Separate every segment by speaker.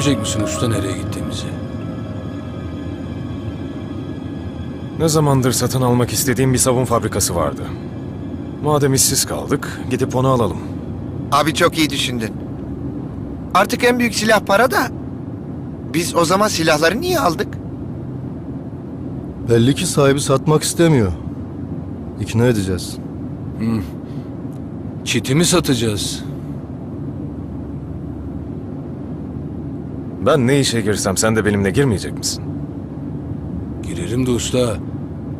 Speaker 1: Söylemeyecek misin usta nereye gittiğimizi?
Speaker 2: Ne zamandır satın almak istediğim bir sabun fabrikası vardı. Madem işsiz kaldık, gidip onu alalım.
Speaker 3: Abi çok iyi düşündün. Artık en büyük silah para da. Biz o zaman silahları niye aldık?
Speaker 4: Belli ki sahibi satmak istemiyor. İkna edeceğiz.
Speaker 1: Çiti mi satacağız?
Speaker 2: Ben ne işe girsem sen de benimle girmeyecek misin?
Speaker 1: Girerim de usta.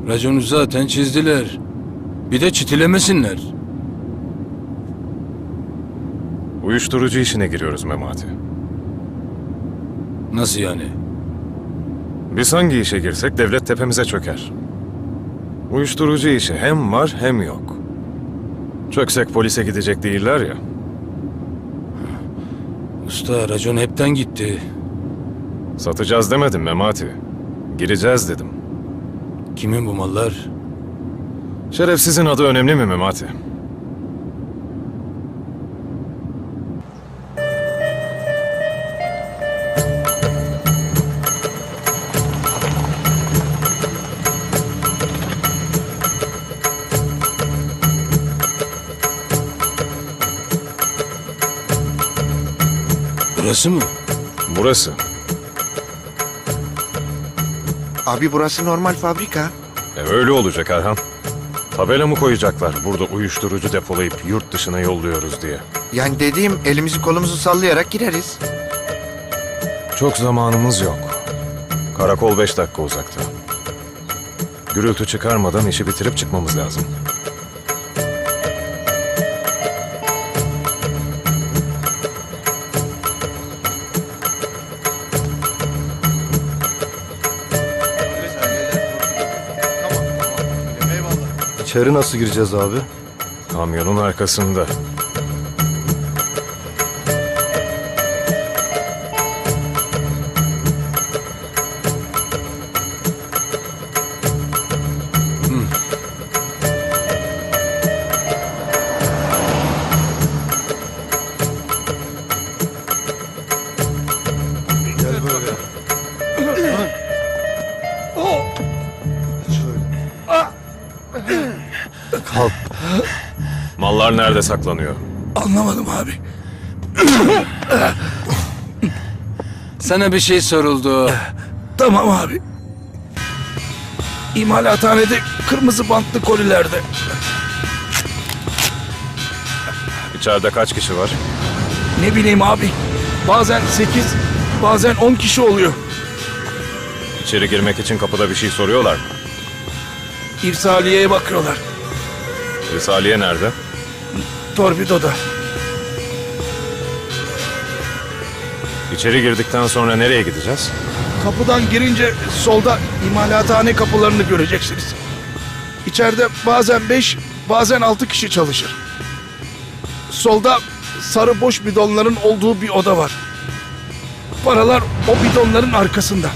Speaker 1: Raconu zaten çizdiler. Bir de çitilemesinler.
Speaker 2: Uyuşturucu işine giriyoruz Memati.
Speaker 1: Nasıl yani?
Speaker 2: Biz hangi işe girsek devlet tepemize çöker. Uyuşturucu işi hem var hem yok. Çöksek polise gidecek değiller ya.
Speaker 1: Usta racon hepten gitti.
Speaker 2: Satacağız demedim Memati. Gireceğiz dedim.
Speaker 1: Kimin bu mallar?
Speaker 2: Şerefsizin adı önemli mi Memati?
Speaker 1: Burası mı?
Speaker 2: Burası.
Speaker 3: Abi burası normal fabrika.
Speaker 2: E öyle olacak Erhan. Tabela mı koyacaklar burada uyuşturucu depolayıp yurt dışına yolluyoruz diye?
Speaker 3: Yani dediğim elimizi kolumuzu sallayarak gireriz.
Speaker 2: Çok zamanımız yok. Karakol beş dakika uzakta. Gürültü çıkarmadan işi bitirip çıkmamız lazım.
Speaker 4: İçeri nasıl gireceğiz abi?
Speaker 2: Kamyonun arkasında. Kalk. Mallar nerede saklanıyor?
Speaker 5: Anlamadım abi.
Speaker 1: Sana bir şey soruldu.
Speaker 5: Tamam abi. İmalathanede kırmızı bantlı kolilerde.
Speaker 2: İçeride kaç kişi var?
Speaker 5: Ne bileyim abi. Bazen 8, bazen 10 kişi oluyor.
Speaker 2: İçeri girmek için kapıda bir şey soruyorlar mı?
Speaker 5: İrsaliye'ye bakıyorlar.
Speaker 2: Risaliye nerede?
Speaker 5: Torpidoda.
Speaker 2: İçeri girdikten sonra nereye gideceğiz?
Speaker 5: Kapıdan girince solda imalathane kapılarını göreceksiniz. İçeride bazen 5, bazen 6 kişi çalışır. Solda sarı boş bidonların olduğu bir oda var. Paralar o bidonların arkasında.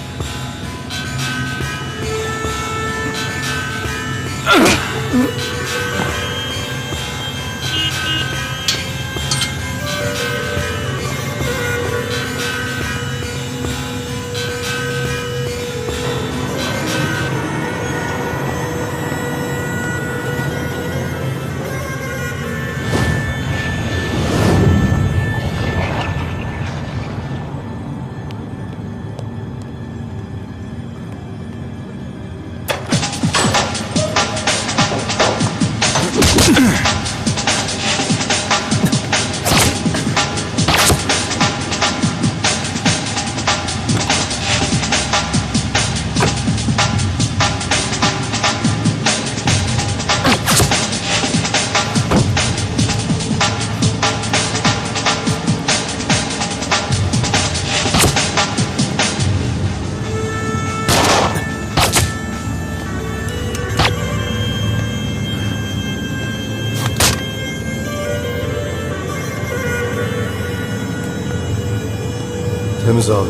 Speaker 4: Temiz abi.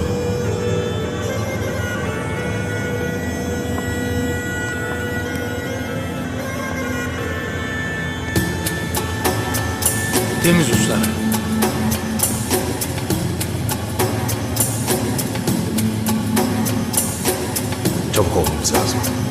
Speaker 1: Temiz usta.
Speaker 2: Çabuk olmamız lazım.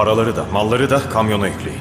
Speaker 2: Paraları da, malları da kamyona yükleyin.